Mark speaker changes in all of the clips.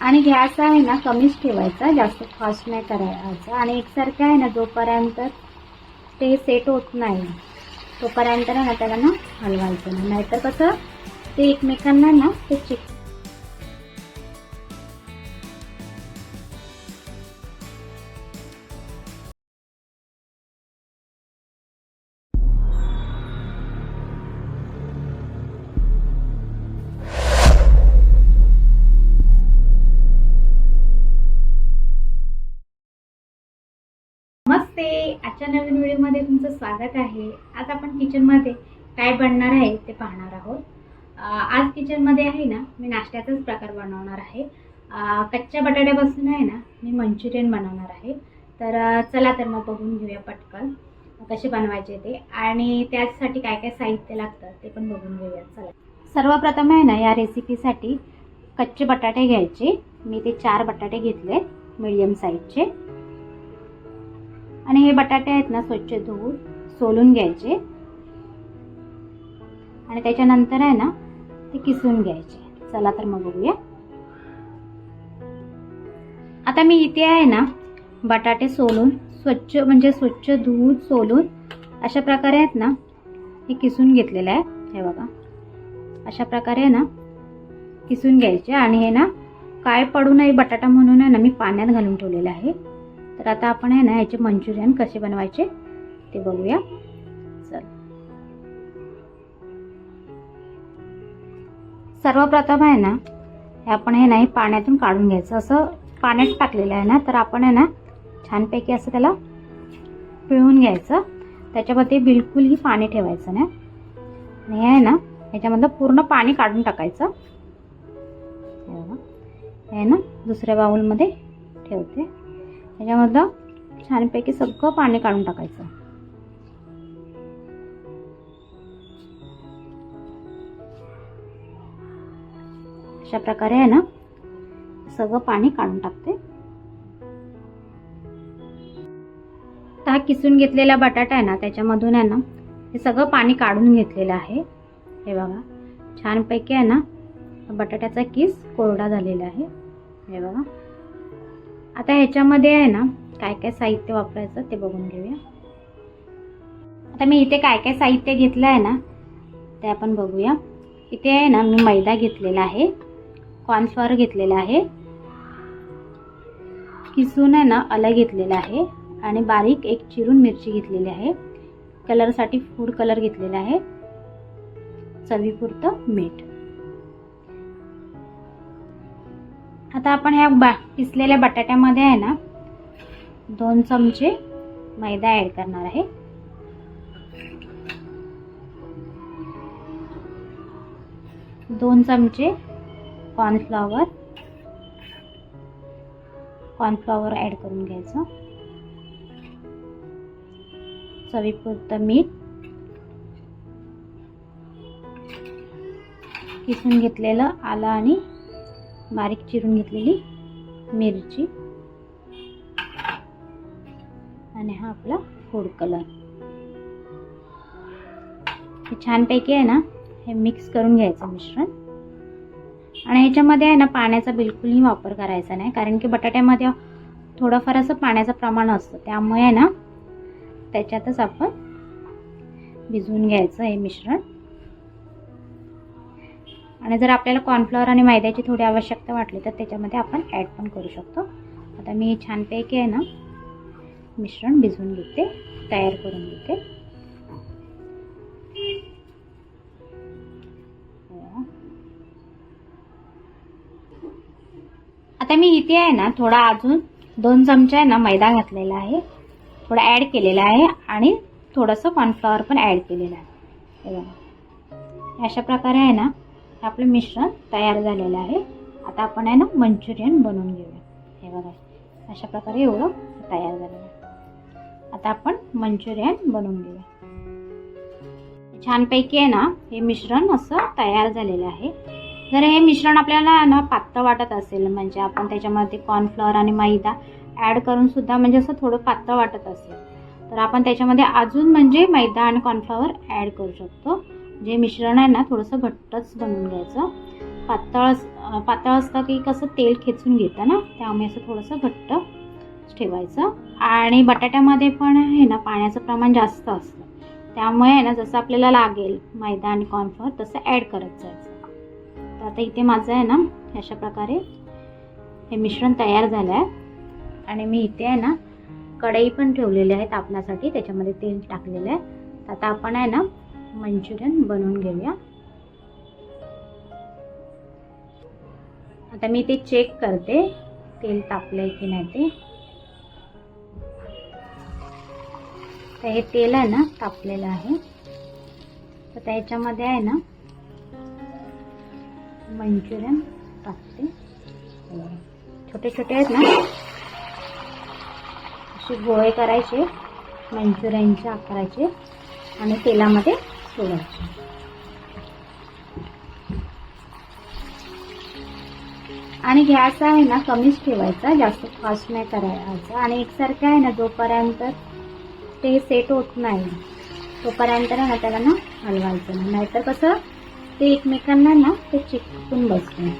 Speaker 1: आणि गॅस आहे ना कमीच ठेवायचा जास्त फास्ट नाही करायचा. आणि एकसारखं आहे ना जोपर्यंत ते सेट होत नाही तोपर्यंत आहे ना त्याला ना हलवायचं नाहीतर कसं ते एकमेकांना ना ते चिक आजच्या नवीन व्हिडिओमध्ये तुमचं स्वागत आहे. आज आपण किचनमध्ये काय बनणार आहे ते पाहणार आहोत. आज किचनमध्ये आहे ना मी नाश्त्याचाच प्रकार बनवणार आहे. कच्च्या बटाट्यापासून आहे ना मी मंचुरियन बनवणार आहे. तर चला तर मग बघून घेऊया पटकन कसे बनवायचे ते. आणि त्यासाठी काय काय साहित्य लागतं ते पण बघून घेऊया. चला. सर्वप्रथम आहे ना या रेसिपीसाठी कच्चे बटाटे घ्यायचे. मी ते चार बटाटे घेतले मीडियम साईजचे. आणि हे बटाटे आहेत ना स्वच्छ धुवून सोलून घ्यायचे. आणि त्याच्यानंतर आहे ना ते किसून घ्यायचे. चला तर मग बघूया. आता मी इथे आहे ना बटाटे सोलून स्वच्छ म्हणजे स्वच्छ धुवून सोलून अशा प्रकारे आहेत ना हे किसून घेतलेलं आहे हे बघा. अशा प्रकारे आहे ना किसून घ्यायचे. आणि हे ना काय पडू नये बटाटा म्हणून आहे ना मी पाण्यात घालून ठेवलेलं आहे. तर आता आपण आहे ना याचे मंचुरियन कसे बनवायचे ते बघूया. चल. सर्वप्रथम आहे ना हे आपण हे नाही पाण्यातून काढून घ्यायचं. असं पाण्यात टाकलेलं आहे ना तर आपण आहे ना छानपैकी असं त्याला पिळून घ्यायचं. त्याच्यामध्ये बिलकुलही पाणी ठेवायचं नाही. आणि हे आहे ना ह्याच्यामधलं पूर्ण पाणी काढून टाकायचं. हे आहे ना दुसऱ्या बाऊलमध्ये ठेवते. ह्याच्यामधलं छानपैकी सगळं पाणी काढून टाकायचं. अशा प्रकारे आहे ना सगळं पाणी काढून टाकते. हा किसून घेतलेला बटाटा आहे ना त्याच्यामधून आहे ना हे सगळं पाणी काढून घेतलेलं आहे. हे बघा छानपैकी आहे ना बटाट्याचा किस कोरडा झालेला आहे. हे बघा. आता ह्याच्यामध्ये आहे ना काय काय साहित्य वापरायचं ते बघून घेऊया. आता मी इथे काय काय साहित्य घेतलं आहे ना ते आपण बघूया. इथे आहे ना मी मैदा घेतलेला आहे कॉर्नफ्लॉवर घेतलेला आहे किसून आहे ना आलं घेतलेलं आहे आणि बारीक एक चिरून मिरची घेतलेली आहे. कलरसाठी फूड कलर घेतलेला आहे. चवीपुरतं मीठ. आता आपण ह्या बा पिसलेल्या बटाट्यामध्ये आहे ना दोन चमचे मैदा ॲड करणार आहे. दोन चमचे कॉर्नफ्लॉवर कॉर्नफ्लॉवर ॲड करून घ्यायचं. चवीपुरतं मीठ. किसून घेतलेलं आलं आणि बारीक चिरून घेतलेली मिरची. आणि हा आपला फूड कलर हे छानपैकी आहे ना हे मिक्स करून घ्यायचं मिश्रण. आणि ह्याच्यामध्ये आहे ना पाण्याचा बिलकुलही वापर करायचा नाही कारण की बटाट्यामध्ये थोडंफार असं पाण्याचं प्रमाण असतं. त्यामुळे आहे ना त्याच्यातच आपण भिजवून घ्यायचं हे मिश्रण. आणि जर आपल्याला कॉर्नफ्लॉवर आणि मैद्याची थोडी आवश्यकता वाटली तर त्याच्यामध्ये आपण ॲड पण करू शकतो. आता मी छानपैकी आहे ना मिश्रण भिजवून घेते तयार करून घेते. आता मी इथे आहे ना थोडा अजून दोन चमचे आहे ना मैदा घातलेला आहे. थोडं ॲड केलेला आहे आणि थोडंसं कॉर्नफ्लॉवर पण ॲड केलेलं आहे. बघा. अशा प्रकारे आहे ना हे आपलं मिश्रण तयार झालेलं आहे. आता आपण आहे ना मंचुरियन बनवून घेऊया. हे बघा अशा प्रकारे एवढं तयार झालेलं आहे. आता आपण मंचुरियन बनवून घेऊया. छानपैकी आहे ना हे मिश्रण असं तयार झालेलं आहे. जर हे मिश्रण आपल्याला ना पातळ वाटत असेल म्हणजे आपण त्याच्यामध्ये कॉर्नफ्लॉवर आणि मैदा ॲड करून सुद्धा म्हणजे असं थोडं पातळ वाटत असेल तर आपण त्याच्यामध्ये अजून म्हणजे मैदा आणि कॉर्नफ्लॉवर ॲड करू शकतो. जे मिश्रण आहे ना थोडंसं घट्टच बनवून घ्यायचं. पातळ अस- पातळ असतं की कसं तेल खेचून घेतं ना त्यामुळे असं थोडंसं घट्ट ठेवायचं. आणि बटाट्यामध्ये पण आहे ना पाण्याचं प्रमाण जास्त असतं. त्यामुळे आहे ना जसं आपल्याला लागेल मैदा आणि कॉर्नफ्लोअर तसं ॲड करत जायचं. तर आता इथे माझं आहे ना अशा प्रकारे हे मिश्रण तयार झालं आहे. आणि मी इथे आहे ना कढई पण ठेवलेली आहे तापण्यासाठी त्याच्यामध्ये तेल टाकलेलं आहे. तर आता आपण आहे ना मंचुरियन बनवून घेऊया. आता मी ते चेक करते तेल तापलंय की नाही ते. तर हे तेल आहे ना तापलेलं आहे. तर त्याच्यामध्ये आहे ना मंचुरियन टाकते छोटे छोटे आहेत ना असे गोळे करायचे मंचुरियनच्या आकाराचे आणि तेलामध्ये सोडायचे आणि गॅस आहे ना कमीच ठेवायचा जास्त फास्ट नाही करायचा. आणि एकसारखं आहे ना जोपर्यंत ते सेट होत नाही तोपर्यंत ना त्याला ना हलवायचं नाहीतर कसं ते एकमेकांना ना ते चिकटून बसते.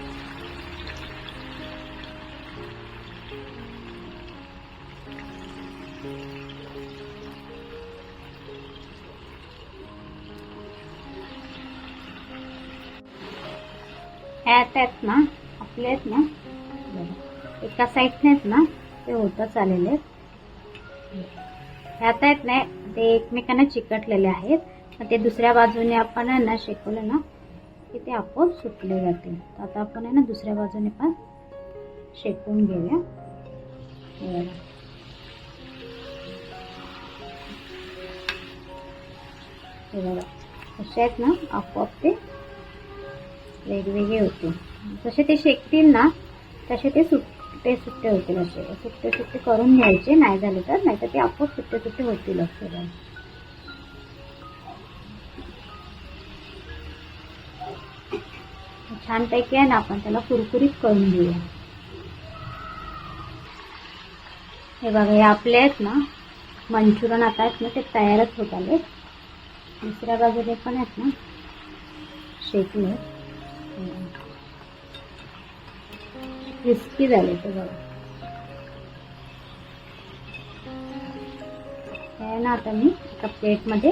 Speaker 1: ह्यात आहेत ना आपले आहेत ना. एका साईडने आहेत ना ते होतच आलेले आहेत. ह्यात आहेत ना ते एकमेकांना चिकटलेले आहेत. मग ते दुसऱ्या बाजूने आपण आहे ना शेकवलं ना की ते आपोआप सुटले जाते आता आपण आहे ना दुसऱ्या बाजूने पण शेकून घेऊया. हे बघा. असे आहेत ना आपोआप ते वेगवेगळे होतील जसे ते शेकतील ना तसे ते सुट्टे सुट्टे होतील असे. सुट्टे सुट्टे करून घ्यायचे नाही झाले तर नाही तर ते आपोआप सुट्टे सुट्टे होतील असे छानपैकी आहे ना आपण त्याला कुरकुरीत करून घेऊया. हे बघा हे आपले आहेत ना मंचुरन आता आहेत ना ते तयारच होत आले दुसऱ्या बाजूने पण आहेत ना शेकले क्रिस्पी झाले ते बघा. हे ना आता मी एका प्लेटमध्ये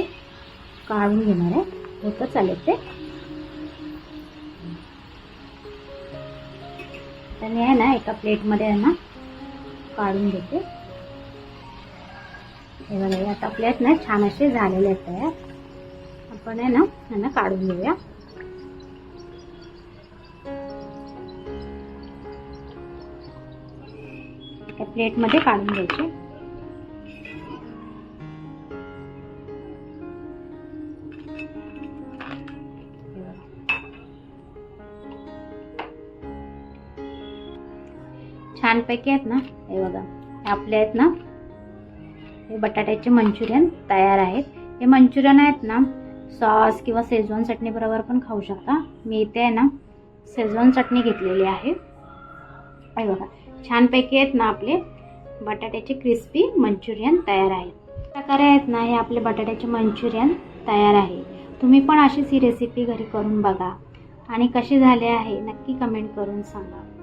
Speaker 1: काढून घेणार आहे. होतं चालेल ते. तर मी आहे ना एका प्लेटमध्ये आहे ना काढून घेते. हे बघा आता प्लेट ना छान असे झालेले आहेत तयार. आपण आहे ना यांना काढून घेऊया. प्लेटमध्ये काढून घ्यायचे. छानपैकी आहेत ना हे बघा. आपले आहेत ना. हे बटाट्याचे मंचुरियन तयार आहेत. हे मंचुरियन आहेत ना सॉस किंवा शेजवान चटणी बरोबर पण खाऊ शकता. मी इथे आहे ना शेजवान चटणी घेतलेली आहे. हे बघा. छानपैकी आहेत ना आपले. बटाट्याचे क्रिस्पी मंचुरियन तयार आहे. प्रकारे आहेत ना हे आपले बटाट्याचे मंचुरियन तयार आहे. तुम्ही पण अशीच ही रेसिपी घरी करून बघा. आणि कशी झाले आहे नक्की कमेंट करून सांगा.